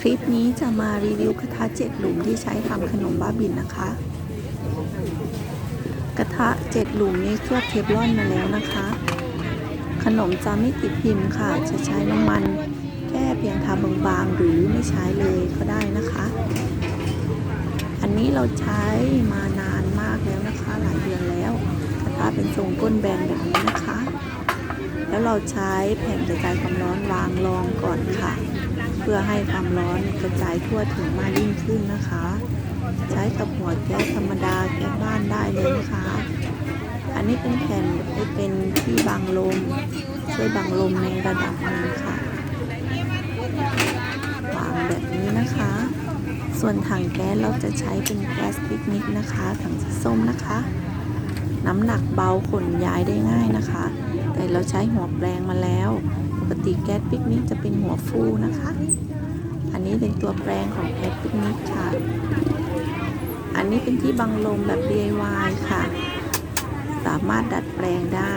คลิปนี้จะมารีวิวกระทะเจ็ดหลุมที่ใช้ทำขนมบ้าบินนะคะ กระทะเจ็ดหลุมนี้เคลือบเทฟลอนมาแล้วนะคะ ขนมจะไม่ติดพิมพ์ค่ะ จะใช้น้ำมันแค่เพียงทาบางๆ หรือไม่ใช้เลยก็ได้นะคะ อันนี้เราใช้มานานมากแล้วนะคะ หลายเดือนแล้ว กระทะเป็นทรงก้นแบนแบบนี้นะคะ แล้วเราใช้แผ่นกระจายความร้อนวางรองก่อนค่ะ เพื่อให้ความร้อนกระจายทั่วถึงมากยิ่งขึ้นนะคะ ใช้กับหัวแก๊สธรรมดาแก๊สบ้านได้เลยนะคะ อันนี้เป็นแผ่นที่เป็นที่บังลมช่วยบังลมในระดับหนึ่งค่ะวางแบบนี้นะคะ ส่วนถังแก๊สเราจะใช้เป็นแก๊สปิกนิกนะคะถังสีส้มนะคะ น้ำหนักเบาขนย้ายได้ง่ายนะคะ แต่เราใช้หัวแปลงมาแล้ว ติแก๊สปิกนิกจะเป็นหัวฟูนะคะ อันนี้เป็นตัวแปลงของแก๊สปิกนิกค่ะ อันนี้เป็นที่บังลมแบบ DIY ค่ะ สามารถดัดแปลงได้